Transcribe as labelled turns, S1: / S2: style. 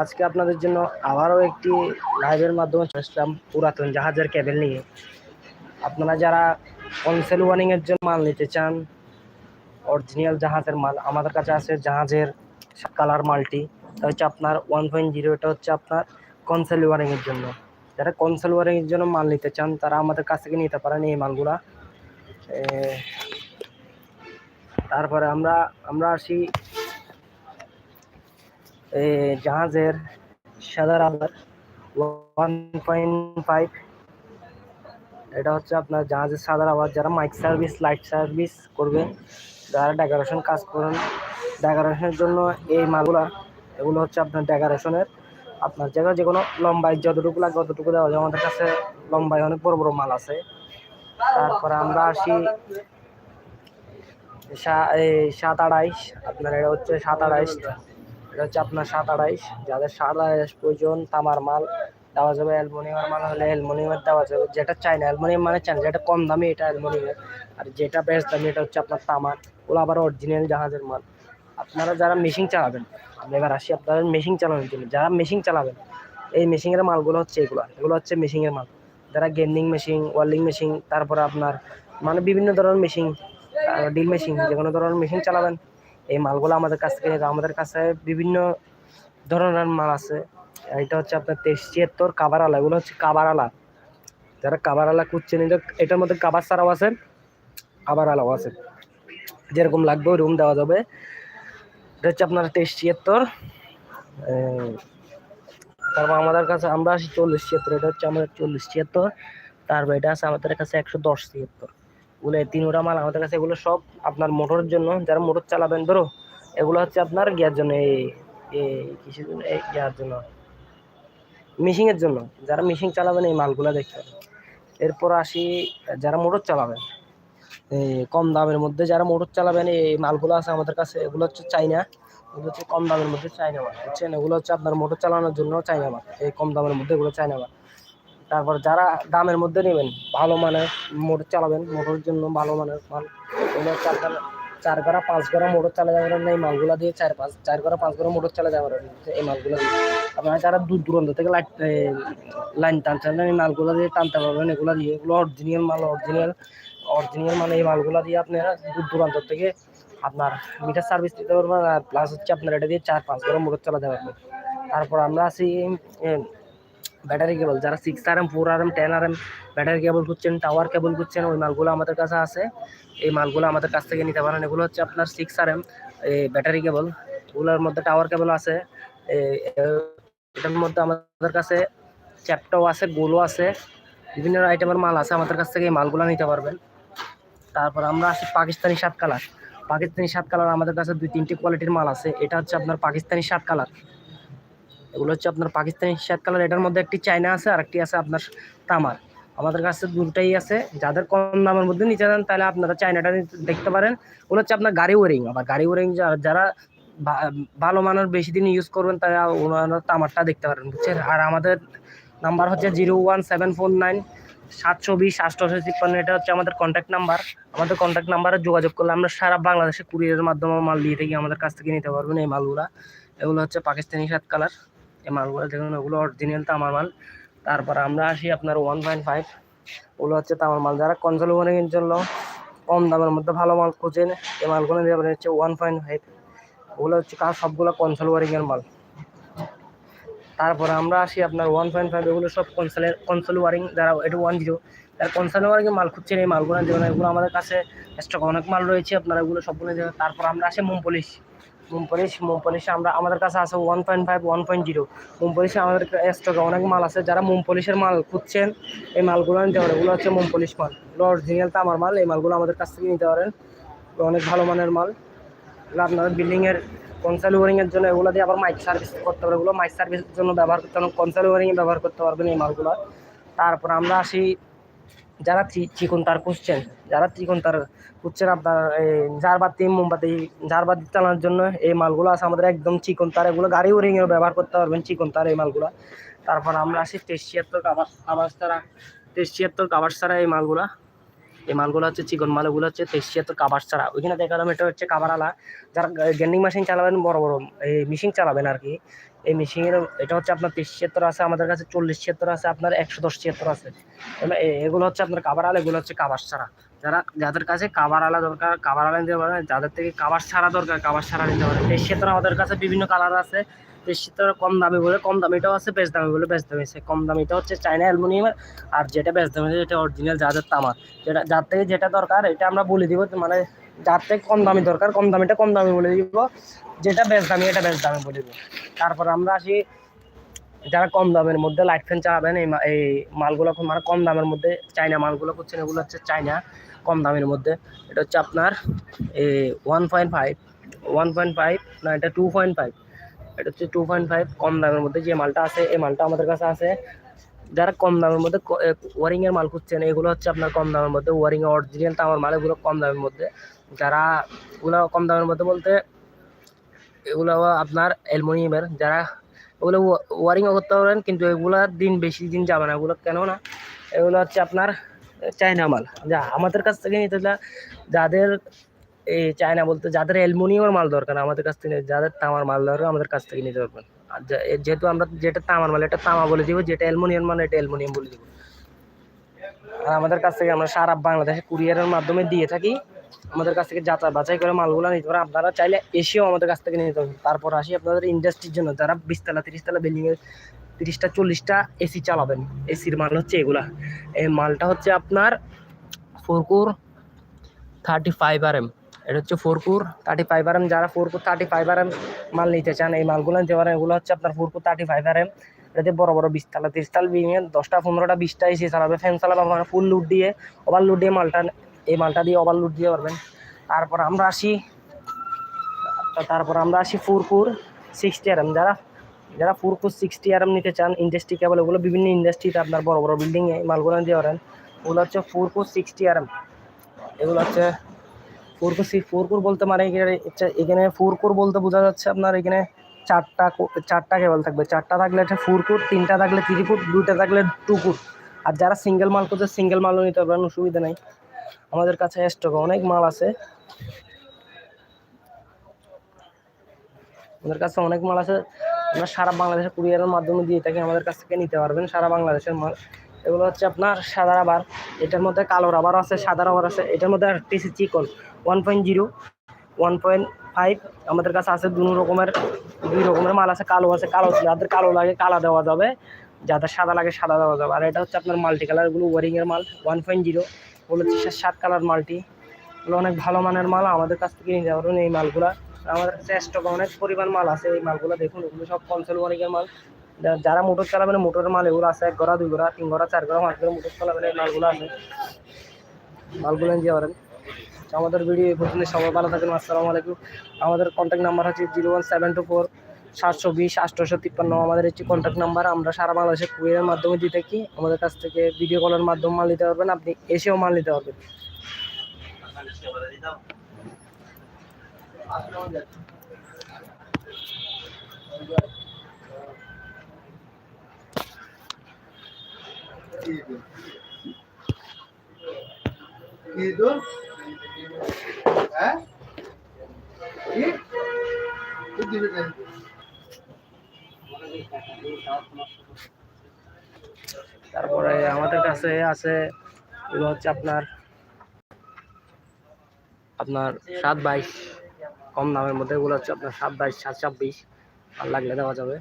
S1: আজকে আপনাদের জন্য আবারও একটি লাইভের মাধ্যমে চলে পুরাতন জাহাজের কেবেল নিয়ে। আপনারা যারা কনসেল ওয়ারিংয়ের জন্য মাল নিতে চান অরিজিনাল জাহাজের মাল আমাদের কাছে আছে, জাহাজের কালার মালটি এটা হচ্ছে আপনার ওয়ান পয়েন্ট জিরো এটা হচ্ছে আপনার কনসেল ওয়ারিংয়ের জন্য। যারা কনসেল ওয়ারিংয়ের জন্য মাল নিতে চান, তারা আমাদের কাছ থেকে নিতে পারেন এই মালগুলা। তারপরে আমরা আমরা আসি জাহাজের সাদা রাবার ওয়ান পয়েন্ট ফাইভ এটা হচ্ছে আপনার জাহাজের সাদা রাবার যারা মাইক সার্ভিস লাইট সার্ভিস করবে যারা ডেকোরেশন কাজ করেন। ডেকোরেশনের জন্য এই মালগুলা, এগুলো হচ্ছে আপনার ডেকোরেশনের আপনার জায়গায় যে কোনো লম্বায় যতটুকু লাগে ততটুকু দেওয়া যায়। আমাদের কাছে লম্বায় অনেক বড় বড় মাল আছে। তারপরে আমরা আসি সাত আড়াইশ। আপনার এটা হচ্ছে সাত আড়াইশ। এটা হচ্ছে আপনার সাত আড়াইশ। যাদের সাত আড়াইশ প্রয়োজন, তামার মাল দেওয়া যাবে, অ্যালমোনিয়ামের মাল হলে অ্যালমোনিয়ামের দেওয়া যাবে। যেটা চাই না, অ্যালমোনিয়াম মানে চান যেটা কম দামি এটা অ্যালমোনিয়ামের আর যেটা বেশ দামি এটা হচ্ছে আপনার তামার। ওগুলো আবার অরিজিনাল জাহাজের মাল। আপনারা যারা মেশিন চালাবেন, আমরা এবার আসি আপনাদের মেশিন চালানোর জন্য। যারা মেশিন চালাবেন, এই মেশিনের মালগুলো হচ্ছে এগুলো। এগুলো হচ্ছে মেশিনের মাল। যারা গেন্ডিং মেশিন ওয়েল্ডিং মেশিন তারপরে আপনার মানে বিভিন্ন ধরনের মেশিন ডিল মেশিন যে কোনো ধরনের মেশিন চালাবেন এই মালগুলো আমাদের কাছ থেকে আমাদের কাছে বিভিন্ন ধরনের মাল আছে। এটা হচ্ছে আপনার তেইশ ছিয়াত্তর কাবার আলা এগুলো হচ্ছে কাবার আলা যারা কাবার আলা খুঁজছেন এটা এটার মধ্যে কাবার ছাড়াও আছে কাবার আলাও আছে। যেরকম লাগবে রুম দেওয়া যাবে। এটা হচ্ছে আপনার তেইশ ছিয়াত্তর। তারপর আমাদের কাছে আমরা আসি চল্লিশ ছিয়াত্তর। এটা হচ্ছে আমাদের চল্লিশ ছিয়াত্তর। তারপর এটা আছে আমাদের কাছে একশো দশ ছিয়াত্তর। এই তিনোটা মাল আমাদের কাছে এগুলো সব আপনার মোটরের জন্য, যারা মোটর চালাবেন ধরো এগুলো হচ্ছে আপনার গিয়ার জন্য, এই কিসের জন্য? এই গিয়ার জন্য। মেশিনের জন্য। যারা মেশিন চালাবেন এই মালগুলো দেখতে এরপর আসি, যারা মোটর চালাবেন, এই কম দামের মধ্যে যারা মোটর চালাবেন, এই মালগুলো আছে আমাদের কাছে, এগুলো হচ্ছে চাইনা। এগুলো হচ্ছে কম দামের মধ্যে চাইনা মাল, বুঝছেন? এগুলো হচ্ছে আপনার মোটর চালানোর জন্য চাইনা মাল, এই কম দামের মধ্যে এগুলো চাইনা মাল। তারপর যারা দামের মধ্যে নেবেন, ভালো মানের মোটর চালাবেন, মোটরের জন্য ভালো মানের মাল। আপনার চার গড়া পাঁচ গড়া মোটর চালা যাবে না, এই মালগুলো দিয়ে চার পাঁচ, চার গড়া পাঁচ গড়া মোটর চালা যাবে না এই মালগুলো দিয়ে। আপনারা যারা দূর দূরান্ত থেকে লাইট লাইন টানছেন, এই মালগুলো দিয়ে টানতে পারবেন, এগুলো দিয়ে। এগুলো অরিজিনাল মাল অরিজিনাল অরিজিনাল মানে এই মালগুলো দিয়ে আপনারা দূর দূরান্ত থেকে আপনার মিটার সার্ভিস দিতে পারবেন, আর প্লাস হচ্ছে আপনার এটা দিয়ে চার পাঁচ গড়া মোটর চালাতে পারবেন। তারপর আমরা আছি ব্যাটারি কেবল যারা six R M four R M ten R M battery cable খুঁজছেন টাওয়ার কেবল খুঁজছেন, ওই মালগুলো আমাদের কাছে আছে। এই মালগুলো আমাদের কাছ থেকে নিতে পারেন। এগুলো হচ্ছে আপনার সিক্স আর এম এই ব্যাটারি কেবল ওগুলোর মধ্যে টাওয়ার কেবল আছে। এটার মধ্যে আমাদের কাছে চ্যাপটাও আছে, গোলও আছে। বিভিন্ন আইটেমের মাল আছে। আমাদের কাছ থেকে এই মালগুলো নিতে পারবেন। তারপর আমরা আসি পাকিস্তানি সাত কালার। পাকিস্তানি সাত কালার আমাদের কাছে দুই তিনটি কোয়ালিটির মাল আছে। এটা হচ্ছে আপনার পাকিস্তানি সাত কালার। এগুলো হচ্ছে আপনার পাকিস্তানি সাত কালার। এটার মধ্যে একটি চায়না আছে আর একটি আছে আপনার তামার। আমাদের কাছে দুটাই আছে। যাদের কম দামের মধ্যে নিতে চান, তাহলে আপনারা চায়নাটা দেখতে পারেন। ওগুলো হচ্ছে আপনার গাড়ি ওয়ারিং। আবার গাড়ি ওয়ারিং যারা ভালো মানের বেশি দিন ইউজ করবেন, তারা ওনারা তামারটা দেখতে পারেন, বুঝছেন? আর আমাদের নাম্বার হচ্ছে zero one seven four nine সাতশো বিশ আটশোশো তিপ্পান্ন। এটা হচ্ছে আমাদের কন্ট্যাক্ট নাম্বার আমাদের কন্ট্যাক্ট নাম্বারে যোগাযোগ করলে আমরা সারা বাংলাদেশে কুরিয়ারের মাধ্যমে মাল দিয়ে থাকি। আমাদের কাছ থেকে নিতে পারবেন এই মালগুলা। এগুলো হচ্ছে পাকিস্তানি সাত কালার। এই মালগুলো দেখুন, ওগুলো অরিজিনাল তামার মাল। তারপর আমরা আসি আপনার ওয়ান পয়েন্ট ফাইভ ওগুলো হচ্ছে তামার মাল। যারা কনসোল ওয়ারিংয়ের জন্য কম দামের মধ্যে ভালো মাল খোঁজেন, এই মালগুলো আপনার হচ্ছে ওয়ান পয়েন্ট ফাইভ ওগুলো হচ্ছে কার সবগুলো কনসোল ওয়ারিংয়ের মাল। তারপরে আমরা আসি আপনার ওয়ান পয়েন্ট ফাইভ এগুলো সব কনসোলের কনসোল ওয়ারিং যারা, এটা ওয়ান জিরো যারা কনসোল ওয়ারিং মাল খুঁজছেন, এই মালগুলো যেমন এগুলো আমাদের কাছে স্টক অনেক মাল রয়েছে আপনারা, এগুলো সবগুলো। তারপর আমরা আসি মোম পলিশ মোম পলিশ আমরা, আমাদের কাছে আছে one point five one point zero মোম আমাদের স্টকে অনেক মাল আছে, যারা মোম পলিশের মাল খুঁজছেন, এই মালগুলো নিতে পারেন। এগুলো হচ্ছে মোম পলিশ মাল। অরিজিনাল তামার মাল, এই মালগুলো আমাদের কাছ থেকে নিতে পারেন। অনেক ভালো মানের মাল। আপনাদের বিল্ডিংয়ের কনসাল ওয়ারিংয়ের জন্য এগুলো দিয়ে আবার মাইক সার্ভিস করতে পারবেন। এগুলো মাইক সার্ভিসের জন্য ব্যবহার করতে পারবেন কনসাল ওয়ারিংয়ে ব্যবহার করতে পারবেন এই মালগুলো। তারপর আমরা আসি যারা চিকুন তার খুঁজছেন, যারা চিকন তার খুঁজছেন আপনার এই ঝাড়বাতি, মোমবাতি, ঝাড়বাতি চালানোর জন্য এই মালগুলো আছে আমাদের একদম চিকন তার এগুলো গাড়ি ওরিংয়েও ব্যবহার করতে পারবেন চিকন তার এই মালগুলো। তারপর আমরা আসি তেইশ ছিয়াত্তর কাবার আবাস তারা কাবার ছাড়া এই মালগুলা। এই মালগুলো হচ্ছে চিকন মালগুলো হচ্ছে তেইশ ছিয়াত্তর কাবার ছাড়া। ওইখানে দেখালাম এটা হচ্ছে কাবার আলা যারা গ্যান্ডিং মেশিন চালাবেন, বড় বড়, এই মেশিন চালাবেন আর কি। এই মেশিনের এটা হচ্ছে আপনার তেইশ ছিয়াত্তর আছে, আমাদের কাছে চল্লিশ ছিয়াত্তর আছে, আপনার একশো দশ ছিয়াত্তর আছে। এগুলো হচ্ছে আপনার কাবার আলা এগুলো হচ্ছে কাবার ছাড়া। যারা, যাদের কাছে কাবার আলা দরকার কাবার আলা নিতে পারে, যাদের থেকে কাবার ছাড়া দরকার কাবার ছাড়া নিতে পারে। তেইশ ছিয়াত্তর আমাদের কাছে বিভিন্ন কালার আছে। তেইশ ছিয়াত্তর কম দামি বলে, কম দামিটাও আছে, বেশ দামি বলে, বেশ দামি আছে। কম দামিটা হচ্ছে চাইনা অ্যালুমিনিয়ামের আর যেটা বেশ দামি যেটা অরিজিনাল যাদের তামার যেটা, যার থেকে যেটা দরকার, এটা আমরা বলে দিব মানে যার থেকে কম দামি দরকার, কম দামিটা কম দামি বলে দিব। যেটা বেশ দামি, এটা বেশ দামি বলে দিব। তারপর আমরা আসি, যারা কম দামের মধ্যে লাইট ফ্যান চালাবেন, এই এই মালগুলো মানে কম দামের মধ্যে চাইনা মালগুলো করছেন এগুলো হচ্ছে চাইনা কম দামের মধ্যে। এটা হচ্ছে আপনার one point five one point five না, এটা টু পয়েন্ট ফাইভ এটা হচ্ছে টু পয়েন্ট ফাইভ কম দামের মধ্যে যে মালটা আছে, এই মালটা আমাদের কাছে আছে। যারা কম দামের মধ্যে ওয়ারিং এর মাল খুঁজছেন, এগুলো হচ্ছে আপনার কম দামের মধ্যে। ওয়ারিং অরিজিনাল তামার মাল এগুলো কম দামের মধ্যে। যারা এগুলো কম দামের মধ্যে বলতে, এগুলো আপনার অ্যালুমিনিয়ামের, যারা ওগুলো ওয়ারিংও করতে পারবেন কিন্তু এগুলো দিন বেশি দিন যাবে না, এগুলো কেন না এগুলো হচ্ছে আপনার চায়না মাল। যা, আমাদের কাছ থেকে নিতে যাদের এই চায়না বলতে, যাদের অ্যালুমিনিয়ামের মাল দরকার, আমাদের কাছ থেকে, যাদের তামার মাল দরকার, আমাদের কাছ থেকে নিতে পারবেন। আর যেহেতু আমরা যেটা তামার মাল, এটা তামা বলে দিব, যেটা অ্যালুমিনিয়াম মাল এটা অ্যালুমিনিয়াম বলে দিব। আর আমাদের কাছ থেকে আমরা সারা বাংলাদেশে কুরিয়ারের মাধ্যমে দিয়ে থাকি। আমাদের কাছ থেকে যাচাই বাছাই করে মালগুলো নিতে পারেন। আপনারা চাইলে এসেও আমাদের কাছ থেকে নিতে পারবেন তারপর আসি আপনাদের ইন্ডাস্ট্রির জন্য। যারা বিশতলা তিরিশতলা বিল্ডিং এর তিরিশটা, চল্লিশটা এসি চালাবেন। এসির মাল হচ্ছে এগুলা। এই মালটা হচ্ছে আপনার four core thirty five R M এটা হচ্ছে four core thirty five R M যারা four core thirty five R M মাল নিতে চান, এই মালগুলো নিতে পারেন। এগুলো হচ্ছে আপনার four core thirty five R M এটাতে বড় বড় বিশতলা তিরিশতলা এর দশটা, পনেরোটা, বিশটা এসি চালাবে। ফ্যান চালাবে মানে ফুল লুট দিয়ে ওভার লুট দিয়ে মালটা, এই মালটা দিয়ে ওভার লুট দিয়ে পারবেন। তারপর আমরা আসি, তারপর আমরা আসি ফুরকুর সিক্সটি আর এম যারা যারা ফুরকুর সিক্সটি আর এম নিতে চান ইন্ডাস্ট্রি কেবল ওগুলো বিভিন্ন ইন্ডাস্ট্রিতে আপনার বড় বড় বিল্ডিংয়ে মালগুলো নিতে পারেন ওগুলো হচ্ছে ফুরকুর সিক্সটি আর এম এগুলো হচ্ছে ফোরকুর সি ফোরকুর বলতে মানে এখানে এখানে ফোরকুর বলতে বোঝা যাচ্ছে আপনার এখানে চারটা চারটা কেবল থাকবে। চারটা থাকলে একটা ফুরকুর তিনটা থাকলে থ্রি ফুট দুইটা থাকলে টু ফুট আর যারা সিঙ্গেল মাল করছে সিঙ্গেল মালও নিতে পারবেন, অসুবিধা নেই। আমাদের কাছে স্টক অনেক মাল আছে। আমাদের কাছে অনেক মাল আছে। আমরা সারা বাংলাদেশের কুরিয়ারের মাধ্যমে দিয়ে থাকি আমাদের কাছ থেকে নিতে পারবেন সারা বাংলাদেশের মাল। এগুলো হচ্ছে আপনার সাদা রাবার এটার মধ্যে কালো রাবার আছে সাদা রাবার আছে, এটার মধ্যে টিসি চিকন one point zero one point five আমাদের কাছে আছে দু রকমের, দুই রকমের মাল আছে, কালো আছে, কালো যাদের কালো লাগে কালা দেওয়া যাবে, যাদের সাদা লাগে সাদা দেওয়া যাবে। আর এটা হচ্ছে আপনার মাল্টি কালার এগুলো ওয়ারিংয়ের মাল ওয়ান পয়েন্ট জিরো ওগুলো হচ্ছে সাত কালার মাল্টি এগুলো অনেক ভালো মানের মাল, আমাদের কাছ থেকে নিতে পারবেন এই মালগুলা। আমাদের স্টক অনেক পরিমাণ মাল আছে এই মালগুলো দেখুন এগুলো সব কনসেল ওয়ারিংয়ের মাল। যারা মোটর চালাবেন, মোটরের মাল এগুলো আছে, এক গড়া, দুই গড়া, তিন গড়া, চার গড়া, পাঁচ গড়া মোটর চালাবেন, এই মালগুলো আছে। মালগুলো নিতে পারেন আমাদের ভিডিও এই পর্যন্ত, সবাই ভালো থাকেন আসসালামু আলাইকুম। আমাদের কন্ট্যাক্ট নাম্বার হচ্ছে zero one seven two four সাতশো বিশ আটশোশো তিপ্পান্ন। আমাদের হচ্ছে কন্ট্যাক্ট নাম্বার আমরা সারা বাংলাদেশে কুরিয়ারের মাধ্যমে দিয়ে থাকি। আমাদের কাছ থেকে ভিডিও কলের মাধ্যমে মাল নিতে পারবেন, আপনি এসেও মাল নিতে পারবেন। তারপরে আমাদের কাছে আছে এগুলো হচ্ছে আপনার আপনার সাত বাইশ। কম দামের মধ্যে এগুলো হচ্ছে আপনার সাত বাইশ সাত ছাব্বিশ আর লাগলে দেওয়া যাবে।